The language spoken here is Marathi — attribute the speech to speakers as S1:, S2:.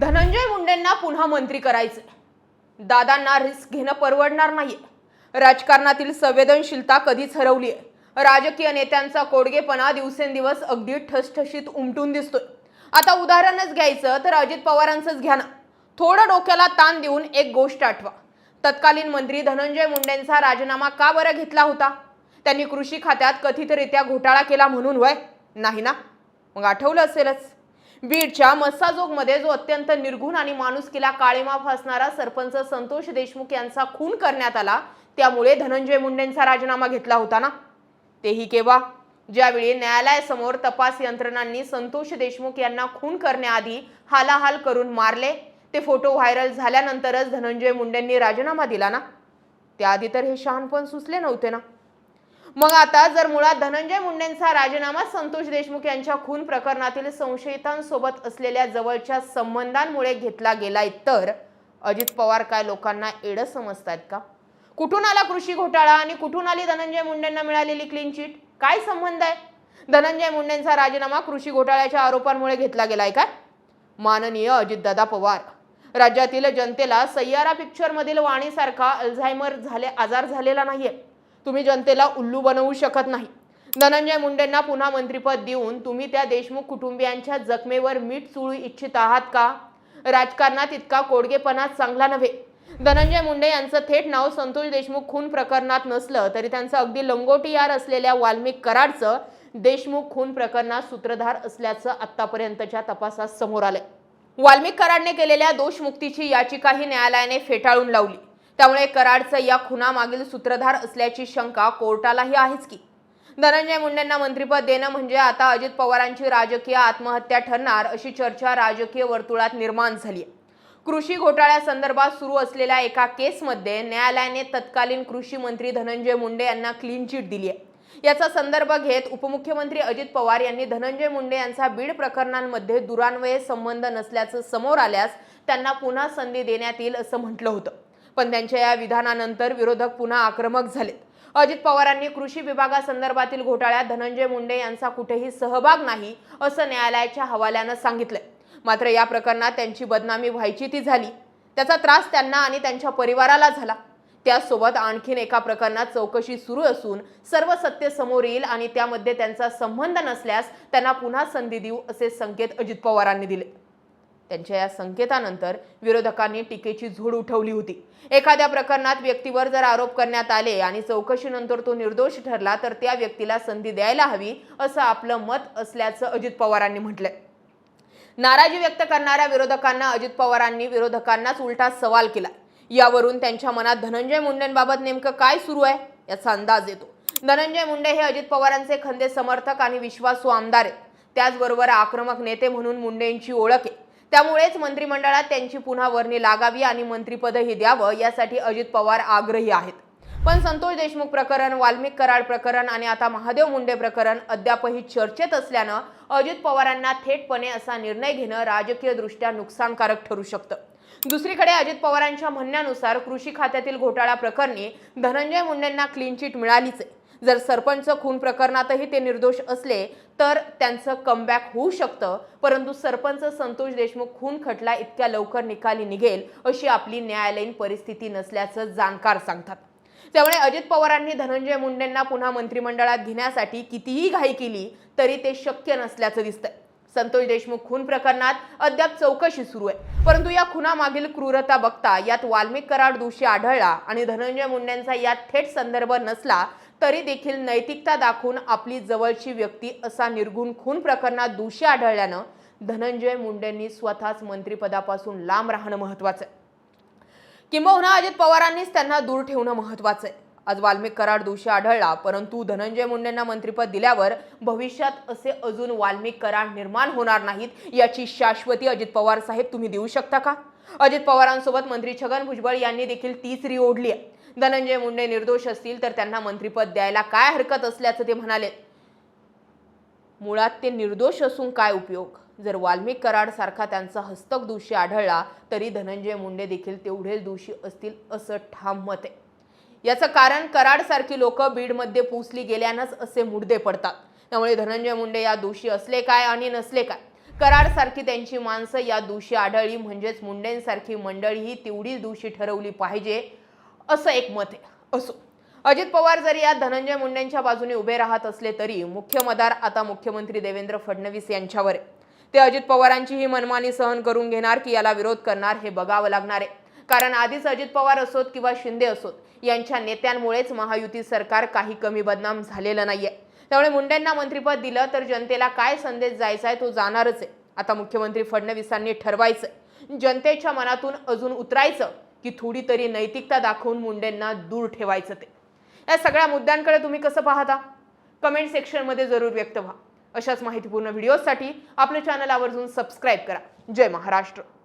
S1: धनंजय मुंडेंना पुन्हा मंत्री करायचे. दादांना रिस्क घेणं परवडणार नाहीये. राजकारणातील संवेदनशीलता कधीच हरवली आहे राजकीय नेत्यांचा कोडगेपणा दिवसेंदिवस अगदी ठसठशीत उमटून दिसतोय. आता उदाहरणच घ्यायचं तर अजित पवारांचंच घ्या ना. थोडं डोक्याला ताण देऊन एक गोष्ट आठवा. तत्कालीन मंत्री धनंजय मुंडेंचा राजीनामा का बरं घेतला होता? त्यांनी कृषी खात्यात कथितरित्या घोटाळा केला म्हणून वय? नाही ना? मग आठवलं असेलच. बीडच्या मस्साजोगमध्ये जो अत्यंत निर्घुण आणि माणुसकीला काळीमा फासणारा सरपंच संतोष देशमुख यांचा खून करण्यात आला त्यामुळे धनंजय मुंडेंचा राजीनामा घेतला होता ना? तेही केव्हा? ज्यावेळी न्यायालयासमोर तपास यंत्रणांनी संतोष देशमुख यांना खून करण्याआधी हालाहाल करून मारले ते फोटो व्हायरल झाल्यानंतरच धनंजय मुंडेंनी राजीनामा दिला ना? त्याआधी तर हे शहाणपण सुचले नव्हते ना? मग आता जर मुळात धनंजय मुंडेंचा राजीनामा संतोष देशमुख यांच्या खून प्रकरणातील संशयितांसोबत असलेल्या जवळच्या संबंधांमुळे घेतला गेलाय तर अजित पवार काय लोकांना एडं समजतायत का? कुठून आला कृषी घोटाळा आणि कुठून आली धनंजय मुंडेंना मिळालेली क्लीन चिट काय संबंध आहे? धनंजय मुंडेंचा राजीनामा कृषी घोटाळ्याच्या आरोपांमुळे घेतला गेलाय काय? माननीय अजितदादा पवार. राज्यातील जनतेला सय्यारा पिक्चरमधील वाणीसारखा अल्झायमर झाले आजार झालेला नाहीये. तुम्ही जनतेला उल्लू बनवू शकत नाही. धनंजय मुंडेंना पुन्हा मंत्रिपद देऊन तुम्ही त्या देशमुख कुटुंबियांच्या जखमेवर मीठ चुळू इच्छित आहात का? राजकारणात इतका कोडगेपणा चांगला नव्हे. धनंजय मुंडे यांचं थेट नाव संतोष देशमुख खून प्रकरणात नसलं तरी त्यांचं अगदी लंगोटी यार असलेल्या वाल्मिक कराडचं देशमुख खून प्रकरणात सूत्रधार असल्याचं आतापर्यंतच्या तपासात समोर आलंय. वाल्मिक कराडने केलेल्या दोषमुक्तीची याचिकाही न्यायालयाने फेटाळून लावली. त्यामुळे कराडचं या खुनामागील सूत्रधार असल्याची शंका कोर्टालाही आहेच की. धनंजय मुंडेंना मंत्रिपद देणं म्हणजे आता अजित पवारांची राजकीय आत्महत्या ठरणार अशी चर्चा राजकीय वर्तुळात निर्माण झाली आहे कृषी घोटाळ्यासंदर्भात सुरू असलेल्या एका केसमध्ये न्यायालयाने तत्कालीन कृषी मंत्री धनंजय मुंडे यांना क्लीन चिट दिली आहे याचा संदर्भ घेत उपमुख्यमंत्री अजित पवार यांनी धनंजय मुंडे यांचा बीड प्रकरणांमध्ये दुरान्वये संबंध नसल्याचं समोर आल्यास त्यांना पुन्हा संधी देण्यात येईल असं म्हटलं होतं. पण त्यांच्या या विधानानंतर विरोधक पुन्हा आक्रमक झालेत. अजित पवारांनी कृषी विभागासंदर्भातील घोटाळ्यात धनंजय मुंडे यांचा कुठेही सहभाग नाही असं न्यायालयाच्या हवाल्यानं सांगितलंय. मात्र या प्रकरणात त्यांची बदनामी व्हायची ती झाली. त्याचा त्रास त्यांना आणि त्यांच्या परिवाराला झाला. त्यासोबत आणखीन एका प्रकरणात चौकशी सुरू असून सर्व सत्य समोर येईल आणि त्यामध्ये त्यांचा संबंध नसल्यास त्यांना पुन्हा संधी देऊ असे संकेत अजित पवारांनी दिले. त्यांच्या या संकेतानंतर विरोधकांनी टीकेची झोड उठवली होती. एखाद्या प्रकरणात व्यक्तीवर जर आरोप करण्यात आले आणि चौकशीनंतर तो निर्दोष ठरला तर त्या व्यक्तीला संधी द्यायला हवी असं आपलं मत असल्याचं अजित पवारांनी म्हटलंय. नाराजी व्यक्त करणाऱ्या विरोधकांना अजित पवारांनी विरोधकांनाच उलटा सवाल केला. यावरून त्यांच्या मनात धनंजय मुंडेंबाबत नेमकं काय सुरू आहे याचा अंदाज येतो. धनंजय मुंडे हे अजित पवारांचे खंदे समर्थक आणि विश्वासू आमदार आहेत. त्याचबरोबर आक्रमक नेते म्हणून मुंडेंची ओळख आहे. त्यामुळेच मंत्रिमंडळात त्यांची पुन्हा वर्णी लागावी आणि मंत्रिपदही द्यावं यासाठी अजित पवार आग्रही आहेत. पण संतोष देशमुख प्रकरण वाल्मिक कराड प्रकरण आणि आता महादेव मुंडे प्रकरण अद्यापही चर्चेत असल्यानं अजित पवारांना थेटपणे असा निर्णय घेणं राजकीयदृष्ट्या नुकसानकारक ठरू शकतं. दुसरीकडे अजित पवारांच्या म्हणण्यानुसार कृषी खात्यातील घोटाळा प्रकरणी धनंजय मुंडेंना क्लीन चिट मिळालीच आहे. जर सरपंच खून प्रकरणातही ते निर्दोष असले तर त्यांचं कमबॅक होऊ शकतं. परंतु सरपंच संतोष देशमुख खून खटला इतक्या लवकर निकाली निघेल अशी आपली न्यायालयीन परिस्थिती नसल्याचं जाणकार सांगतात. त्यामुळे अजित पवारांनी धनंजय मुंडेंना पुन्हा मंत्रिमंडळात घेण्यासाठी कितीही घाई केली तरी ते शक्य नसल्याचं दिसतंय. संतोष देशमुख खून प्रकरणात अद्याप चौकशी सुरू आहे. परंतु या खुनामागील क्रूरता बघता यात वाल्मिक कराड दोषी आढळला आणि धनंजय मुंडेंचा यात थेट संदर्भ नसला तरी देखील नैतिकता दाखवून आपली जवळची व्यक्ती असा निर्गुण खून प्रकरणात दोषी आढळल्यानं धनंजय मुंडेंनी स्वतःच मंत्रिपदापासून लांब राहणं महत्वाचं आहे किंबहुना अजित पवारांनीच त्यांना दूर ठेवणं महत्वाचं आहे आज वाल्मिक कराड दोषी आढळला परंतु धनंजय मुंडेंना मंत्रिपद दिल्यावर भविष्यात असे अजून वाल्मिक कराड निर्माण होणार नाहीत याची शाश्वती अजित पवार साहेब तुम्ही देऊ शकता का? अजित पवारांसोबत मंत्री छगन भुजबळ यांनी देखील तीच ओढली आहे धनंजय मुंडे निर्दोष असतील तर त्यांना मंत्रिपद द्यायला काय हरकत असल्याचं ते म्हणाले. मुळात ते निर्दोष असून काय उपयोग? जर वाल्मिक कराड सारखा त्यांचा हस्तक दोषी आढळला तरी धनंजय मुंडे देखील तेवढेच दोषी असतील असं ठाम मत आहे. याचं कारण कराडसारखी लोक बीडमध्ये पोचली गेल्यानंच असे मुडदे पडतात. त्यामुळे धनंजय मुंडे या दोषी असले काय आणि नसले काय? कराडसारखी त्यांची माणसं या दोषी आढळली म्हणजेच मुंडेंसारखी मंडळी ही तेवढीच दोषी ठरवली पाहिजे असं एक मत आहे. असो. अजित पवार जरी या धनंजय मुंडेंच्या बाजूने उभे राहत असले तरी मुख्य मदार आता मुख्यमंत्री देवेंद्र फडणवीस यांच्यावर आहे. ते अजित पवारांची ही मनमानी सहन करून घेणार की याला विरोध करणार हे बघावं लागणार आहे. कारण आधीच अजित पवार असोत किंवा शिंदे असोत यांच्या नेत्यांमुळेच महायुती सरकार काही कमी बदनाम झालेलं नाहीये. त्यामुळे मुंडेंना मंत्रिपद दिलं तर जनतेला काय संदेश जायचा आहे तो जाणारच आहे. आता मुख्यमंत्री फडणवीसांनी ठरवायचं जनतेच्या मनातून अजून उतरायचं की थोडी तरी नैतिकता दाखवून मुंडेंना दूर ठेवायचं ते. या सगळ्या मुद्द्यांकडे तुम्ही कसं पाहता? कमेंट सेक्शनमध्ये जरूर व्यक्त व्हा. अशाच माहितीपूर्ण व्हिडिओसाठी आपल्या चॅनल आवर्जून सबस्क्राईब करा. जय महाराष्ट्र.